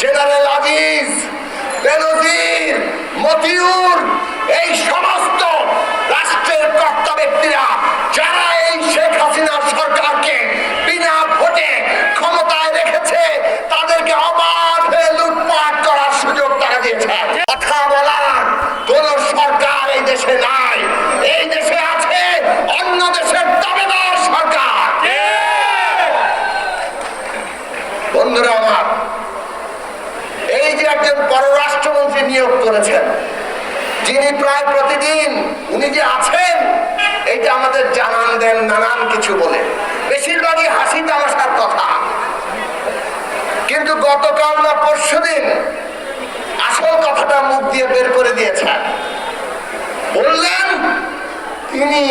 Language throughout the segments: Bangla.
জেনারেল আজিজ বেনজির মতিউর এই সমস্ত রাষ্ট্রের কর্তা ব্যক্তিরা যারা এই শেখ হাসিনার সরকারকে বিনা ভোটে ক্ষমতায় রেখেছে তাদেরকে অবাধ হয়ে লুটপাট করার সুযোগ তারা দিয়েছে। কথা বলার কোন সরকার এই দেশে নাই। এই দেশে আছে অন্য দেশের দাবেদার সরকার। বন্ধুরা আমার এই যে একজন পররাষ্ট্রমন্ত্রী নিয়োগ করেছেন, যিনি প্রায় প্রতিদিন উনি যে আছেন, এইটা আমাদের জানান দেন নানান কিছু বলে। বেশিরভাগই হাসি তামাশার কথা। কিন্তু গতকাল না পরশু দিন আসল কথাটা মুখ দিয়ে বের করে দিয়েছেন। বললেন, তিনি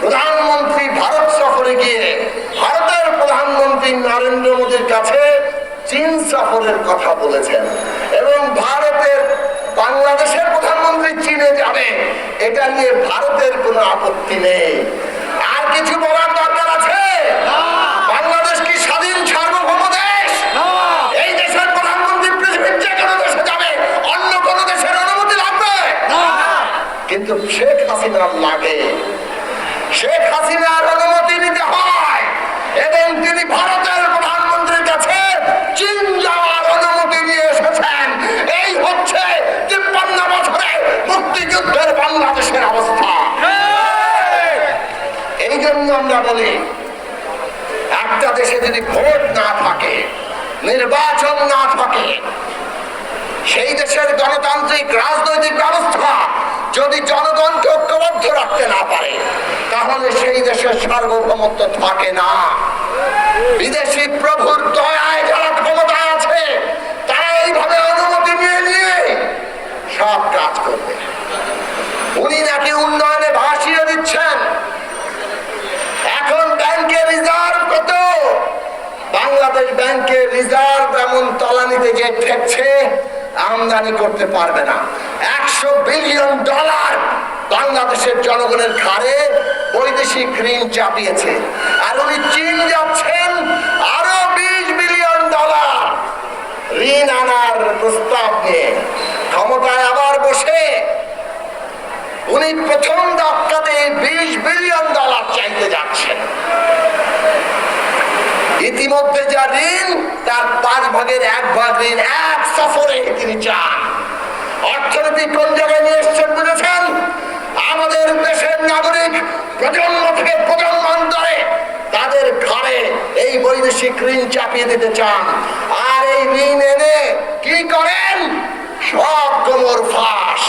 প্রধানমন্ত্রী ভারত সফরে গিয়ে ভারতের প্রধানমন্ত্রী নরেন্দ্র মোদীর কাছে চীন সফরের কথা বলেছেন। এবং ভারতের বাংলাদেশের প্রধানমন্ত্রী চীনে যাবে। এটা নিয়ে ভারতের কোনো আপত্তি নেই। আর কিছু বলার দরকার আছে? বাংলাদেশ কি স্বাধীন সার্বভৌম দেশ? এই দেশের প্রধানমন্ত্রী পৃথিবীর যে কোনো দেশে যাবে অন্য কোনো দেশের অনুমতি লাগবে? কিন্তু শেখ হাসিনার লাগে। শেখ হাসিনার অনুমতি নিতে হয়। এবং তিনি ভারতের জন্য আমরা বলি, একটা দেশে যদি ভোট না থাকে, নির্বাচন না থাকে, সেই দেশের গণতান্ত্রিক রাজনৈতিক ব্যবস্থা যদি জনগণকে ঐক্যবদ্ধ রাখতে না পারে, তাহলে সেই দেশের সার্বভৌমত্ব থাকে না। বিদেশি প্রভুর দয়ায় যারা ক্ষমতায় আছে তারা এইভাবে অনুমতি নিয়ে নিয়ে সব কাজ করবে উনি নাকি উন্নয়নে ভাসিয়ে দিচ্ছেন এখন ব্যাংকে রিজার্ভ কত বাংলাদেশ ব্যাংকে রিজার্ভ এমন ঠেকছে, আমদানি করতে পারবে না। একশো বিলিয়ন ডলার বাংলাদেশের জনগণের ঘাড়ে বৈদেশিক ঋণ চাপিয়েছে। আর উনি চীন যাচ্ছেন, আরও বিশ বিলিয়ন ডলার ঋণ আনার প্রস্তাব নিয়ে। ক্ষমতায় আবার বসে উনি প্রথম ধাক্কাতে বিশ বিলিয়ন ডলার চাইতে যাচ্ছেন। ইতিমধ্যে যা ঋণ, তার পাঁচ ভাগের এক ভাগ ঋণ এক সফরে তিনি চান। অর্থনীতি কোন জায়গায় নিয়ে এসছেন বুঝেছেন? আমাদের দেশের নাগরিক প্রজন্ম থেকে প্রজন্মান্তরে তাদের ঘরে এই বৈদেশিক ঋণ চাপিয়ে দিতে চান। আর এই ঋণ এনে কি করেন? সব কোমর ফাঁস।